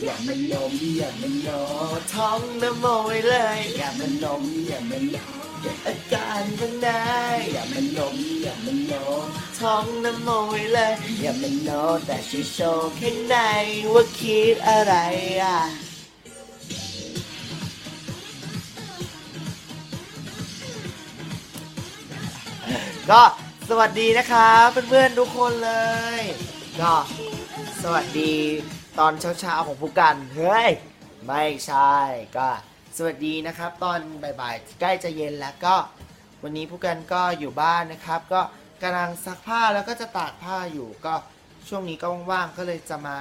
อย่ามันนมอย่ามันนมท้องน้ำโมไว้เลย อย่ามันนมอย่ามันนมอาการข้างในอย่ามันนมอย่ามันนมท้องน้ำโมไว้เลย อย่ามันนมแต่ช่วยโชว์ข้างในว่าคิดอะไรอะก็สวัสดีนะครับเพื่อนๆทุกคนเลย ก็สวัสดี ตอนเช้าๆของผู้กัน เฮ้ย ไม่ใช่ก็สวัสดีนะครับ ตอนบ่ายๆใกล้จะเย็นแล้วก็ วันนี้ผู้กันก็อยู่บ้านนะครับ ก็กำลังซักผ้าแล้วก็จะตากผ้าอยู่ก็ช่วงนี้ก็ว่างๆก็เลยจะมา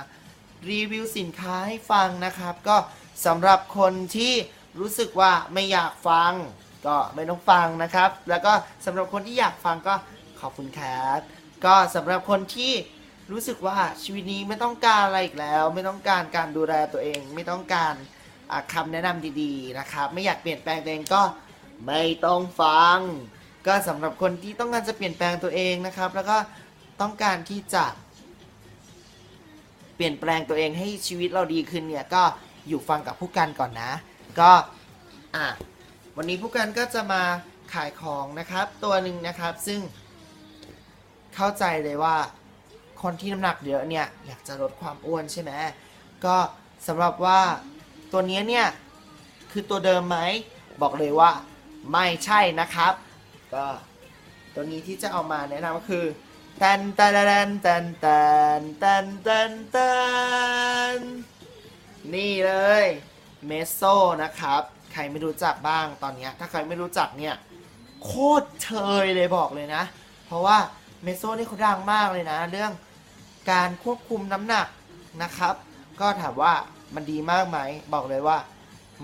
รีวิวสินค้าให้ฟังนะครับ ก็สำหรับคนที่รู้สึกว่าไม่อยากฟัง ก็ไม่ต้องฟังนะครับ แล้วก็สำหรับคนที่อยากฟังก็ขอบคุณครับก็สำหรับคนที่ รู้สึกว่าชีวิตนี้ไม่ต้องการอะไรอีกแล้ว ไม่ต้องการการดูแลตัวเอง ไม่ต้องการอะคำแนะนำดีๆนะครับ ไม่อยากเปลี่ยนแปลงตัวเองก็ไม่ต้องฟัง ก็สำหรับคนที่ต้องการจะเปลี่ยนแปลงตัวเองนะครับ แล้วก็ต้องการที่จะเปลี่ยนแปลงตัวเองให้ชีวิตเราดีขึ้นเนี่ยก็อยู่ฟังกับผู้กันก่อนนะ ก็อะวันนี้ผู้กันก็จะมาขายของนะครับ ตัวหนึ่งนะครับซึ่งเข้าใจเลยว่า คนที่น้ำหนักเยอะเนี่ยอยากจะลดความอ้วนใช่ไหมก็สำหรับว่าตัวนี้เนี่ยคือตัวเดิมไหมบอกเลยว่าไม่ใช่นะครับก็ตัวนี้ที่จะเอามาแนะนำก็คือแตนแตนแตนแตนแตนแตนแตนแตนนี่เลยเมโซนะครับ ใครไม่รู้จักบ้างตอนนี้ถ้าใครไม่รู้จักเนี่ยโคตรเชยเลยบอกเลยนะ เพราะว่าเมโซนี่เขาดังมากเลยนะ เรื่อง การควบคุมน้ำหนักนะครับ ก็ถามว่ามันดีมากไหมบอกเลยว่า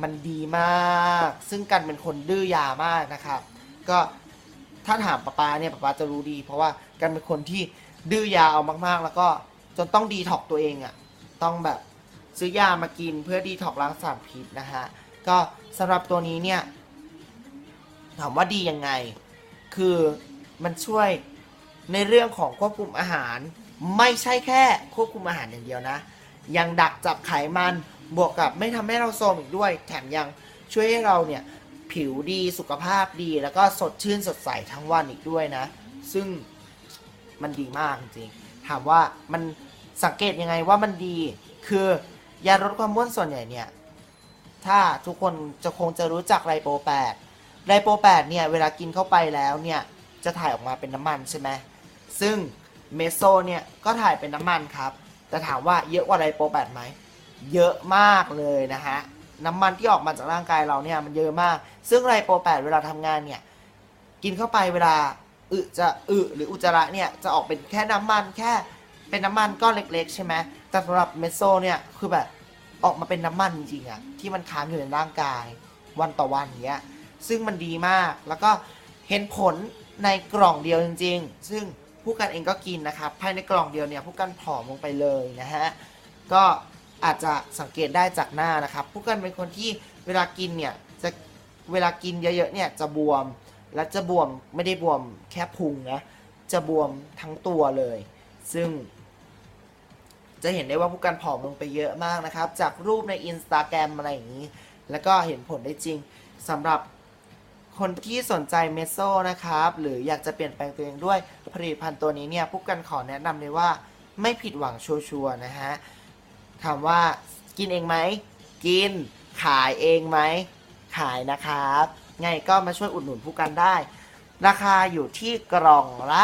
มันดีมาก ซึ่งกันเป็นคนดื้อยามากนะครับ ก็ถ้าถามป้าปาเนี่ยป้าปาจะรู้ดี เพราะว่ากันเป็นคนที่ดื้อยาเอามากๆ แล้วก็จนต้องดีท็อกตัวเองอะ่ะต้องแบบซื้อยามากินเพื่อดีท็อกล้างสารพิษนะฮะก็สำหรับตัวนี้เนี่ยถามว่าดียังไง คือมันช่วยในเรื่องของควบคุมอาหาร ไม่ใช่แค่ควบคุมอาหารอย่างเดียวนะ ยังดักจับไขมันบวกกับไม่ทำให้เราโทรมอีกด้วย แถมยังช่วยให้เราเนี่ยผิวดีสุขภาพดี แล้วก็สดชื่นสดใสทั้งวันอีกด้วยนะ ซึ่งมันดีมากจริงๆถามว่ามันสังเกตยังไงว่ามันดี คือยาลดความอ้วนส่วนใหญ่เนี่ย ถ้าทุกคนจะคงจะรู้จักไรโปแปดไดโปแปดเนี่ย เวลากินเข้าไปแล้วเนี่ย จะถ่ายออกมาเป็นน้ำมันใช่ไหมซึ่ง เมโซเนี่ยก็ถ่ายเป็นน้ำมันครับ แต่ถามว่าเยอะกว่าไดโปแปดไหม เยอะมากเลยนะฮะ น้ำมันที่ออกมาจากร่างกายเราเนี่ยมันเยอะมาก ซึ่งไดโปแปดเวลาทำงานเนี่ยกินเข้าไปเวลาอึจะอึหรืออุจจาระเนี่ยจะออกเป็นแค่น้ำมันแค่เป็นน้ำมันก้อนเล็ก ๆ ใช่ไหมแต่สำหรับเมโซเนี่ยคือแบบออกมาเป็นน้ำมันจริงๆอะที่มันค้างอยู่ในร่างกายวันต่อวันอย่างเงี้ยซึ่งมันดีมากแล้วก็เห็นผลในกล่องเดียวจริง ๆ ซึ่ง ผู้กันเองก็กินนะครับ ภายในกล่องเดียวเนี่ยผู้กันผอมลงไปเลยนะฮะ ก็อาจจะสังเกตได้จากหน้านะครับ ผู้กันเป็นคนที่เวลากินเนี่ยจะเวลากินเยอะๆเนี่ยจะบวม และจะบวมไม่ได้บวมแค่พุงนะจะบวมทั้งตัวเลย ซึ่ง จะเห็นได้ว่าผู้กันผอมลงไปเยอะมากนะครับ จากรูปในอินสตาแกรมอะไรอย่างนี้ แล้วก็เห็นผลได้จริงสำหรับ คนที่สนใจเมโซนะครับ หรืออยากจะเปลี่ยนแปลงตัวเองด้วยผลิตภัณฑ์ตัวนี้เนี่ยผู้กันขอแนะนำเลยว่าไม่ผิดหวังชัวร์นะฮะถามว่ากินเองไหม กินขายเองไหม ขายนะครับ ไงก็มาช่วยอุดหนุนผู้กันได้ ราคาอยู่ที่กล่องละ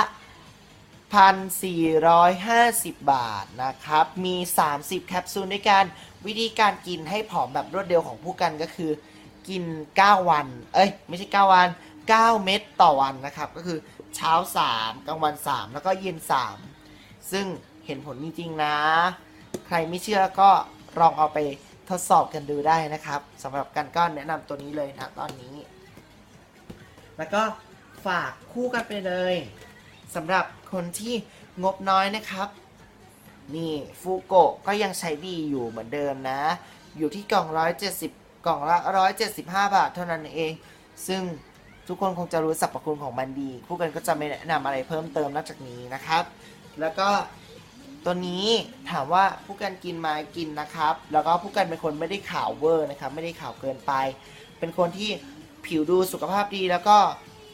1,450 บาทนะครับ มี 30 แคปซูลด้วยกัน วิธีการกินให้ผอมแบบรวดเร็วของผู้กันก็คือ กิน 9 วัน เอ้ย ไม่ใช่ 9 วัน 9 เม็ดต่อวันนะครับ ก็คือเช้า 3 กลางวัน 3 แล้วก็เย็น 3 ซึ่งเห็นผลจริงๆนะ ใครไม่เชื่อก็ลองเอาไปทดสอบกันดูได้นะครับสำหรับกันก็แนะนำตัวนี้เลยนะตอนนี้ แล้วก็ฝากคู่กันไปเลยสำหรับคนที่งบน้อยนะครับ นี่ฟูโกะก็ยังใช้ดีอยู่เหมือนเดิมนะ อยู่ที่กล่อง170 กล่องละ 175 บาทเท่านั้นเอง ซึ่งทุกคนคงจะรู้สรรพคุณของมันดี คู่กันก็จะไม่แนะนำอะไรเพิ่มเติมนอกจากนี้นะครับ แล้วก็ตัวนี้ถามว่าผู้กันกินไหมกินนะครับ แล้วก็ผู้กันเป็นคนไม่ได้ขาวเวอร์นะครับ ไม่ได้ขาวเกินไป เป็นคนที่ผิวดูสุขภาพดีแล้วก็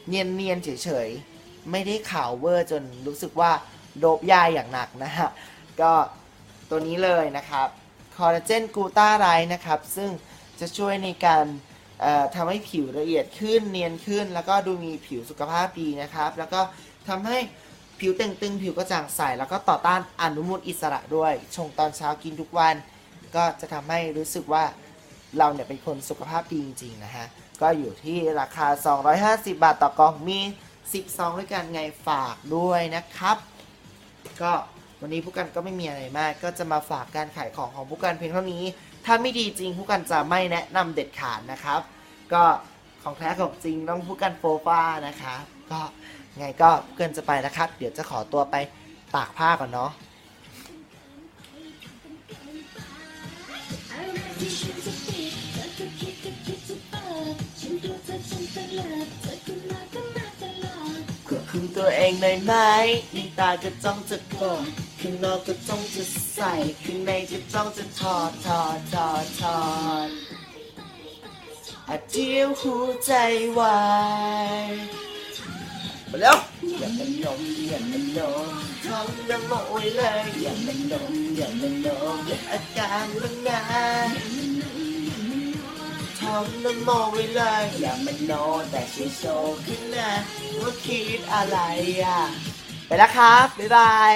เนียนเนียนเฉยๆ ไม่ได้ขาวเวอร์จนรู้สึกว่าโดบยาอย่างหนักนะฮะ ก็ตัวนี้เลยนะครับ คอลลาเจนกูต้าไรนะครับ ซึ่ง จะช่วยในการทำให้ผิวละเอียดขึ้นเนียนขึ้น แล้วก็ดูมีผิวสุขภาพดีนะครับ แล้วก็ทำให้ผิวเต่งตึงผิวกระจ่างใส แล้วก็ต่อต้านอนุมูลอิสระด้วย ชงตอนเช้ากินทุกวัน ก็จะทำให้รู้สึกว่าเราเนี่ยเป็นคนสุขภาพดีจริงๆนะฮะ ก็อยู่ที่ราคา 250 บาทต่อกล่องมี10ซองด้วยกันไงฝากด้วยนะครับ ก็วันนี้ผู้กันก็ไม่มีอะไรมาก ก็จะมาฝากการขายของของผู้กันเพียงเท่านี้ ถ้าไม่ดีจริงผู้กันจะไม่แนะนำเด็ดขาดนะครับ ก็ของแท้ของจริงต้องผู้กันโฟฟ้านะคะก็ไงก็ผู้กันจะไปนะครับ เดี๋ยวจะขอตัวไปตากผ้าก่อนเนาะควบคุมตัวเองได้ไหมนี่ตาก็จ้องจะกด ข้างนอกก็จ้องจะใส่ข้างในก็จ้องจะถอดถอดถอดถอดอาเดียวหัวใจวายมาแล้วอย่ามันนมอย่ามันนมทำน้ำโมยเลยอย่ามันนมอย่ามันนมอาการมันงานทำน้ำโมไว้เลยอย่ามันนมแต่ชิโซขึ้นนะว่าคิดอะไรอะไปแล้วครับ บ๊ายบาย